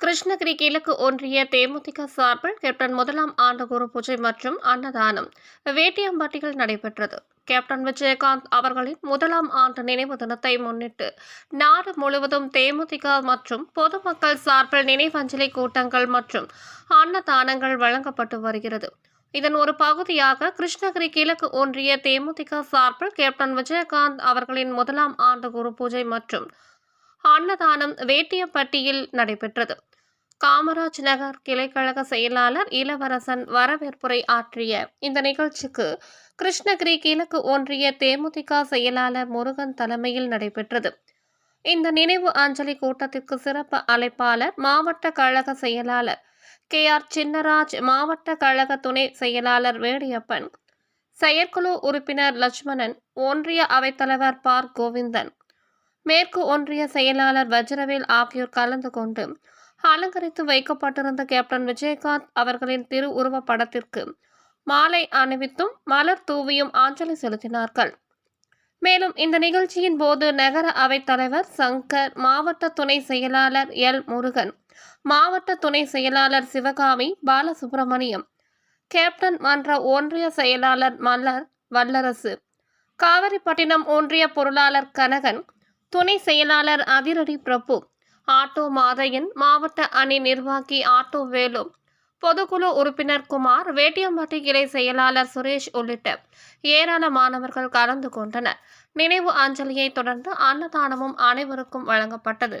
கிருஷ்ணகிரி கிழக்கு ஒன்றிய தேமுதிக சார்பில் கேப்டன் முதலாம் ஆண்டு குரு பூஜை மற்றும் அன்னதானம் வேட்டியம்பட்டியில் நடைபெற்றது. கேப்டன் விஜயகாந்த் அவர்களின் முதலாம் ஆண்டு நினைவு தினத்தை முன்னிட்டு நாடு முழுவதும் தேமுதிக மற்றும் பொதுமக்கள் சார்பில் நினைவஞ்சலி கூட்டங்கள் மற்றும் அன்னதானங்கள் வழங்கப்பட்டு வருகிறது. இதன் ஒரு பகுதியாக கிருஷ்ணகிரி கிழக்கு ஒன்றிய தேமுதிக சார்பில் கேப்டன் விஜயகாந்த் அவர்களின் முதலாம் ஆண்டு குரு பூஜை மற்றும் அன்னதானம் வேட்டியப்பட்டியில் நடைபெற்றது. காமராஜ் நகர் கிளைக்கழக செயலாளர் இளவரசன் வரவேற்புரை ஆற்றிய இந்த நிகழ்ச்சிக்கு கிருஷ்ணகிரி கிழக்கு ஒன்றிய தேமுதிக செயலாளர் முருகன் தலைமையில் நடைபெற்றது. இந்த நினைவு அஞ்சலி கூட்டத்திற்கு சிறப்பு அழைப்பாளர் மாவட்ட கழக செயலாளர் கே. ஆர். சின்னராஜ் மாவட்ட கழக துணை செயலாளர் வேடியப்பன். செயற்குழு உறுப்பினர் லட்சுமணன் ஒன்றிய அவைத்தலைவர் பார் கோவிந்தன். மேற்கு ஒன்றிய செயலாளர் வஜ்ரவேல் ஆகியோர் கலந்து கொண்டு அலங்கரித்து வைக்கப்பட்டிருந்த கேப்டன் விஜயகாந்த் அவர்களின் திரு உருவப் படத்திற்கு மாலை அணிவித்தும் மலர் தூவியும் அஞ்சலி செலுத்தினார்கள். மேலும் இந்த நிகழ்ச்சியின் போது நகர அவைத்தலைவர் சங்கர் மாவட்ட துணை செயலாளர் எல் முருகன் மாவட்ட துணை செயலாளர் சிவகாமி பாலசுப்பிரமணியம் கேப்டன் மன்ற ஒன்றிய செயலாளர் மலர் வல்லரசு. காவிரிப்பட்டினம் ஒன்றிய பொருளாளர் கனகன் துணை செயலாளர் அதிரடி பிரபு. ஆட்டோ மாதையன் மாவட்ட அணி நிர்வாகி ஆட்டோ வேலு. பொதுக்குழு உறுப்பினர் குமார் வேட்டியம்பட்டி கிளை செயலாளர் சுரேஷ் உள்ளிட்ட ஏராளமானவர்கள் கலந்து கொண்டனர். நினைவு அஞ்சலியை தொடர்ந்து அன்னதானமும் அனைவருக்கும் வழங்கப்பட்டது.